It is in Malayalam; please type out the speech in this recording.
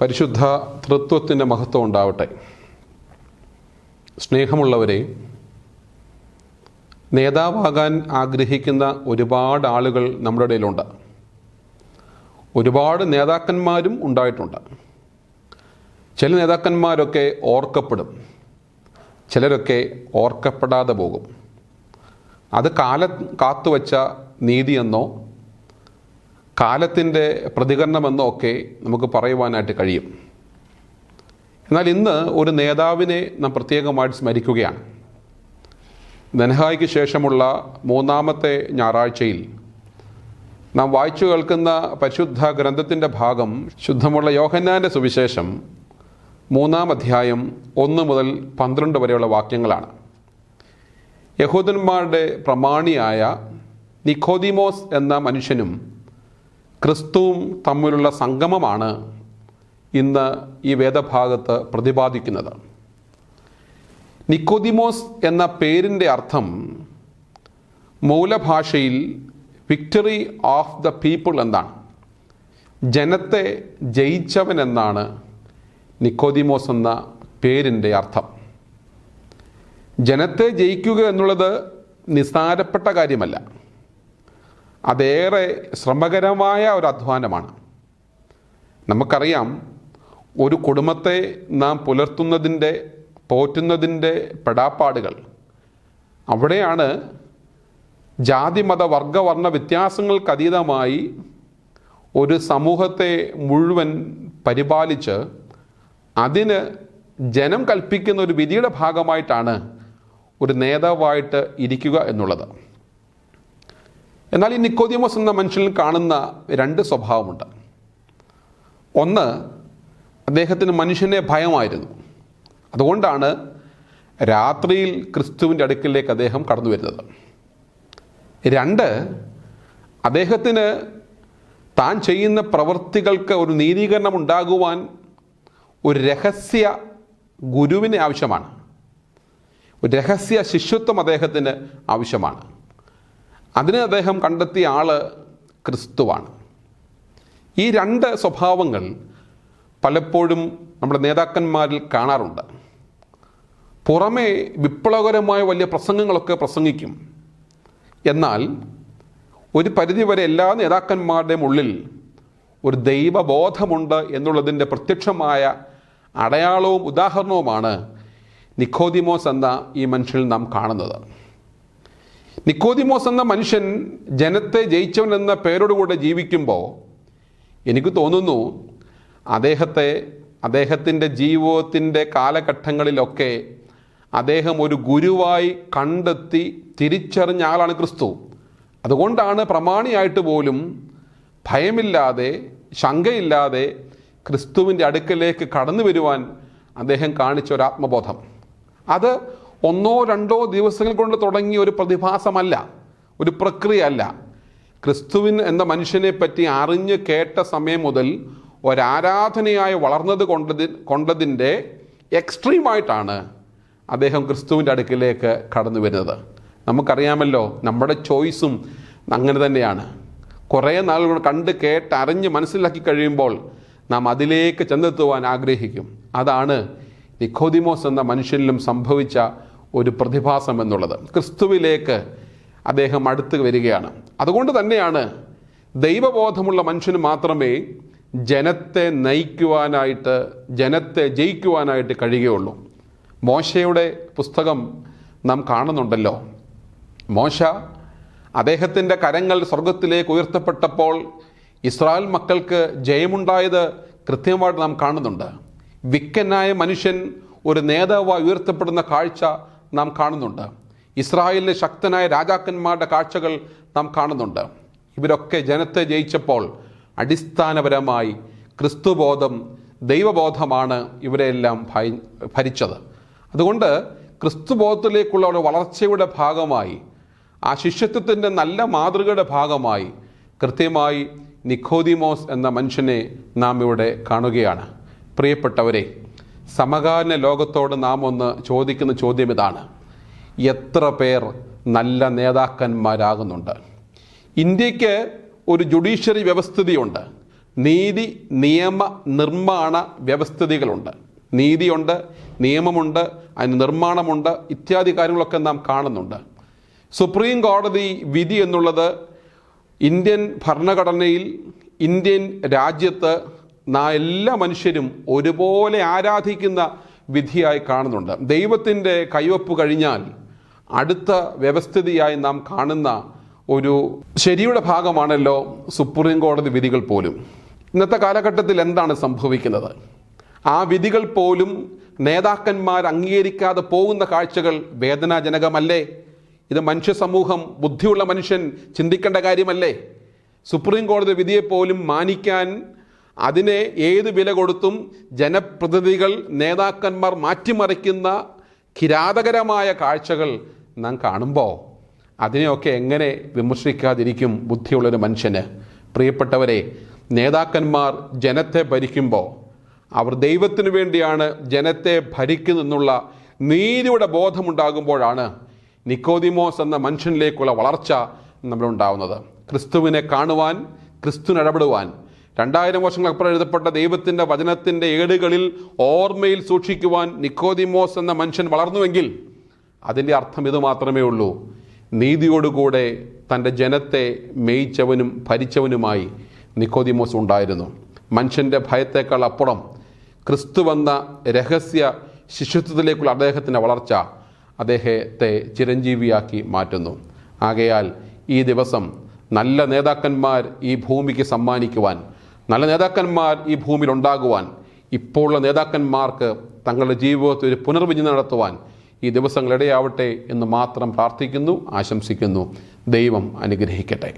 പരിശുദ്ധ തൃത്വത്തിന്റെ മഹത്വം ഉണ്ടാവട്ടെ. സ്നേഹമുള്ളവരെ നേതാവാകാൻ ആഗ്രഹിക്കുന്ന ഒരുപാട് ആളുകൾ നമ്മുടെ ഇടയിലുണ്ട്. ഒരുപാട് നേതാക്കന്മാരും ഉണ്ടായിട്ടുണ്ട്. ചില നേതാക്കന്മാരൊക്കെ ഓർക്കപ്പെടും. ചിലരൊക്കെ ഓർക്കപ്പെടാതെ പോകും. അത് കാല കാത്തുവച്ച നീതിയെന്നോ കാലത്തിന്റെ പ്രതികരണമെന്നൊക്കെ നമുക്ക് പറയുവാനായിട്ട് കഴിയും. എന്നാൽ ഇന്ന് ഒരു നേതാവിനെ നാം പ്രത്യേകമായിട്ട് സ്മരിക്കുകയാണ്. ധനഹായിക്ക് ശേഷമുള്ള മൂന്നാമത്തെ ഞായറാഴ്ചയിൽ നാം വായിച്ചു കേൾക്കുന്ന പരിശുദ്ധ ഗ്രന്ഥത്തിന്റെ ഭാഗം ശുദ്ധമുള്ള യോഹന്നാന്റെ സുവിശേഷം മൂന്നാം അധ്യായം ഒന്ന് മുതൽ പന്ത്രണ്ട് വരെയുള്ള വാക്യങ്ങളാണ്. യഹൂദന്മാരുടെ പ്രമാണിയായ നിഖോദിമോസ് എന്ന മനുഷ്യനും ക്രിസ്തുവും തമ്മിലുള്ള സംഗമമാണ് ഇന്ന് ഈ വേദഭാഗത്ത് പ്രതിപാദിക്കുന്നത്. നിക്കോദിമോസ് എന്ന പേരിന്റെ അർത്ഥം മൂലഭാഷയിൽ വിക്ടറി ഓഫ് ദ പീപ്പിൾ എന്നാണ്. ജനത്തെ ജയിച്ചവൻ എന്നാണ് നിക്കോദിമോസ് എന്ന പേരിന്റെ അർത്ഥം. ജനത്തെ ജയിക്കുക എന്നുള്ളത് നിസ്സാരപ്പെട്ട കാര്യമല്ല. അതേറെ ശ്രമകരമായ ഒരു അധ്വാനമാണ്. നമുക്കറിയാം ഒരു കുടുംബത്തെ നാം പുലർത്തുന്നതിന്റെ പോറ്റുന്നതിന്റെ പെടാപ്പാടുകൾ. അവിടെയാണ് ജാതി മത വർഗവർണ വ്യത്യാസങ്ങൾക്ക് അതീതമായി ഒരു സമൂഹത്തെ മുഴുവൻ പരിപാലിച്ച് അതിന് ജനം കൽപ്പിക്കുന്ന ഒരു വിധിയുടെ ഭാഗമായിട്ടാണ് ഒരു നേതാവായിട്ട് ഇരിക്കുക എന്നുള്ളത്. എന്നാൽ ഈ നിക്കോദിമോസ് എന്ന മനുഷ്യനിൽ കാണുന്ന രണ്ട് സ്വഭാവമുണ്ട്. ഒന്ന് അദ്ദേഹത്തിന് മനുഷ്യനെ ഭയമായിരുന്നു. അതുകൊണ്ടാണ് രാത്രിയിൽ ക്രിസ്തുവിന്റെ അടുക്കിലേക്ക് അദ്ദേഹം കടന്നു വരുന്നത്. രണ്ട് അദ്ദേഹത്തിന് താൻ ചെയ്യുന്ന പ്രവൃത്തികൾക്ക് ഒരു നീതീകരണം ഉണ്ടാകുവാൻ ഒരു രഹസ്യ ഗുരുവിനെ ആവശ്യമാണ്. ഒരു രഹസ്യ ശിഷ്യത്വം അദ്ദേഹത്തിന് ആവശ്യമാണ്. അതിന് അദ്ദേഹം കണ്ടെത്തിയ ആൾ ക്രിസ്തുവാണ്. ഈ രണ്ട് സ്വഭാവങ്ങൾ പലപ്പോഴും നമ്മുടെ നേതാക്കന്മാരിൽ കാണാറുണ്ട്. പുറമേ വിപ്ലവകരമായ വലിയ പ്രസംഗങ്ങളൊക്കെ പ്രസംഗിക്കും. എന്നാൽ ഒരു പരിധിവരെ എല്ലാ നേതാക്കന്മാരുടെയും ഉള്ളിൽ ഒരു ദൈവബോധമുണ്ട് എന്നുള്ളതിന്റെ പ്രത്യക്ഷമായ അടയാളവും ഉദാഹരണവുമാണ് നിക്കോദിമോസ് എന്ന ഈ മനുഷ്യനിൽ നാം കാണുന്നത്. നിക്കോദിമോസ് എന്ന മനുഷ്യൻ ജനത്തെ ജയിച്ചവൻ എന്ന പേരോടുകൂടെ ജീവിക്കുമ്പോൾ എനിക്ക് തോന്നുന്നു അദ്ദേഹത്തെ അദ്ദേഹത്തിന്റെ ജീവിതത്തിന്റെ കാലഘട്ടങ്ങളിലൊക്കെ അദ്ദേഹം ഒരു ഗുരുവായി കണ്ടെത്തി തിരിച്ചറിഞ്ഞ ആളാണ് ക്രിസ്തു. അതുകൊണ്ടാണ് പ്രമാണിയായിട്ട് പോലും ഭയമില്ലാതെ ശങ്കയില്ലാതെ ക്രിസ്തുവിന്റെ അടുക്കലേക്ക് കടന്നു വരുവാൻ അദ്ദേഹം കാണിച്ച ഒരു ആത്മബോധം. അത് ഒന്നോ രണ്ടോ ദിവസങ്ങൾ കൊണ്ട് തുടങ്ങിയ ഒരു പ്രതിഭാസമല്ല ഒരു പ്രക്രിയ അല്ല ക്രിസ്തുവിൻ എന്ന മനുഷ്യനെ പറ്റി അറിഞ്ഞ് കേട്ട സമയം മുതൽ ഒരാരാധനയായി വളർന്നത് കൊണ്ടതി കൊണ്ടതിന്റെ എക്സ്ട്രീമായിട്ടാണ് അദ്ദേഹം ക്രിസ്തുവിന്റെ അടുക്കിലേക്ക് കടന്നു വരുന്നത്. നമുക്കറിയാമല്ലോ നമ്മുടെ ചോയ്സും അങ്ങനെ തന്നെയാണ്. കുറേ നാളുകൾ കണ്ട് കേട്ട് അറിഞ്ഞ് മനസ്സിലാക്കി കഴിയുമ്പോൾ നാം അതിലേക്ക് ചെന്നെത്തുവാൻ ആഗ്രഹിക്കും. അതാണ് നിഖോദിമോസ് എന്ന മനുഷ്യനിലും സംഭവിച്ച ഒരു പ്രതിഭാസം എന്നുള്ളത്. ക്രിസ്തുവിലേക്ക് അദ്ദേഹം അടുത്ത് വരികയാണ്. അതുകൊണ്ട് തന്നെയാണ് ദൈവബോധമുള്ള മനുഷ്യന് മാത്രമേ ജനത്തെ നയിക്കുവാനായിട്ട് ജനത്തെ ജയിക്കുവാനായിട്ട് കഴിയുകയുള്ളൂ. മോശയുടെ പുസ്തകം നാം കാണുന്നുണ്ടല്ലോ. മോശ അദ്ദേഹത്തിന്റെ കരങ്ങൾ സ്വർഗത്തിലേക്ക് ഉയർത്തപ്പെട്ടപ്പോൾ ഇസ്രായേൽ മക്കൾക്ക് ജയമുണ്ടായത് കൃത്യമായിട്ട് നാം കാണുന്നുണ്ട്. വിക്കനായ മനുഷ്യൻ ഒരു നേതാവായി ഉയർത്തപ്പെടുന്ന കാഴ്ച നാം കാണുന്നുണ്ട്. ഇസ്രായേലിലെ ശക്തനായ രാജാക്കന്മാരുടെ കാഴ്ചകൾ നാം കാണുന്നുണ്ട്. ഇവരൊക്കെ ജനത്തെ ജയിച്ചപ്പോൾ അടിസ്ഥാനപരമായി ക്രിസ്തുബോധം ദൈവബോധമാണ് ഇവരെല്ലാം ഭയ ഭരിച്ചത്. അതുകൊണ്ട് ക്രിസ്തുബോധത്തിലേക്കുള്ള ഒരു വളർച്ചയുടെ ഭാഗമായി ആ ശിഷ്യത്വത്തിന്റെ നല്ല മാതൃകയുടെ ഭാഗമായി കൃത്യമായി നിഖോദിമോസ് എന്ന മനുഷ്യനെ നാം ഇവിടെ കാണുകയാണ്. പ്രിയപ്പെട്ടവരെ സമകാലീന ലോകത്തോട് നാം ഒന്ന് ചോദിക്കുന്ന ചോദ്യം ഇതാണ്. എത്ര പേർ നല്ല നേതാക്കന്മാരാകുന്നുണ്ട്? ഇന്ത്യയ്ക്ക് ഒരു ജുഡീഷ്യറി വ്യവസ്ഥിതിയുണ്ട്. നീതി നിയമ നിർമ്മാണ വ്യവസ്ഥിതികളുണ്ട്. നീതിയുണ്ട് നിയമമുണ്ട് അതിന് നിർമ്മാണമുണ്ട് ഇത്യാദി കാര്യങ്ങളൊക്കെ നാം കാണുന്നുണ്ട്. സുപ്രീം കോടതി വിധി എന്നുള്ളത് ഇന്ത്യൻ ഭരണഘടനയിൽ ഇന്ത്യൻ രാജ്യത്ത് എല്ലാ മനുഷ്യരും ഒരുപോലെ ആരാധിക്കുന്ന വിധിയായി കാണുന്നുണ്ട്. ദൈവത്തിന്റെ കൈവപ്പ് കഴിഞ്ഞാൽ അടുത്ത വ്യവസ്ഥിതിയായി നാം കാണുന്ന ഒരു ശരിയുടെ ഭാഗമാണല്ലോ സുപ്രീം കോടതി വിധികൾ പോലും. ഇന്നത്തെ കാലഘട്ടത്തിൽ എന്താണ് സംഭവിക്കുന്നത്? ആ വിധികൾ പോലും നേതാക്കന്മാർ അംഗീകരിക്കാതെ പോകുന്ന കാഴ്ചകൾ വേദനാജനകമല്ലേ? ഇത് മനുഷ്യ സമൂഹം ബുദ്ധിയുള്ള മനുഷ്യൻ ചിന്തിക്കേണ്ട കാര്യമല്ലേ? സുപ്രീം കോടതി വിധിയെപ്പോലും മാനിക്കാൻ അതിനെ ഏത് വില കൊടുത്തും ജനപ്രതിനിധികൾ നേതാക്കന്മാർ മാറ്റിമറിക്കുന്ന കിരാതകരമായ കാഴ്ചകൾ നാം കാണുമ്പോൾ അതിനെയൊക്കെ എങ്ങനെ വിമർശിക്കാതിരിക്കും ബുദ്ധിയുള്ളൊരു മനുഷ്യന്? പ്രിയപ്പെട്ടവരെ നേതാക്കന്മാർ ജനത്തെ ഭരിക്കുമ്പോൾ അവർ ദൈവത്തിനു വേണ്ടിയാണ് ജനത്തെ ഭരിക്കുന്നെന്നുള്ള നീതിയുടെ ബോധമുണ്ടാകുമ്പോഴാണ് നിക്കോദിമോസ് എന്ന മനുഷ്യനിലേക്കുള്ള വളർച്ച നമ്മളുണ്ടാവുന്നത് ക്രിസ്തുവിനെ കാണുവാൻ ക്രിസ്തുവിന് ഇടപെടുവാൻ രണ്ടായിരം വർഷങ്ങൾക്കപ്പുറം എഴുതപ്പെട്ട ദൈവത്തിന്റെ വചനത്തിന്റെ ഏടുകളിൽ ഓർമ്മയിൽ സൂക്ഷിക്കുവാൻ നിക്കോദിമോസ് എന്ന മനുഷ്യൻ വളർന്നുവെങ്കിൽ അതിന്റെ അർത്ഥം ഇത് മാത്രമേ ഉള്ളൂ. നീതിയോടുകൂടെ തന്റെ ജനത്തെ മേയിച്ചവനും ഭരിച്ചവനുമായി നിക്കോദിമോസ് ഉണ്ടായിരുന്നു. മനുഷ്യന്റെ ഭയത്തേക്കാൾ അപ്പുറം ക്രിസ്തു വന്ന രഹസ്യ ശിശുത്വത്തിലേക്കുള്ള അദ്ദേഹത്തിന്റെ വളർച്ച അദ്ദേഹത്തെ ചിരഞ്ജീവിയാക്കി മാറ്റുന്നു. ആകയാൽ ഈ ദിവസം നല്ല നേതാക്കന്മാർ ഈ ഭൂമിക്ക് സമ്മാനിക്കുവാൻ നല്ല നേതാക്കന്മാർ ഈ ഭൂമിയിൽ ഉണ്ടാകുവാൻ ഇപ്പോഴുള്ള നേതാക്കന്മാർക്ക് തങ്ങളുടെ ജീവിതത്തിൽ ഒരു പുനർവിചിന്തനം നടത്തുവാൻ ഈ ദിവസങ്ങളിടയാവട്ടെ എന്ന് മാത്രം പ്രാർത്ഥിക്കുന്നു ആശംസിക്കുന്നു. ദൈവം അനുഗ്രഹിക്കട്ടെ.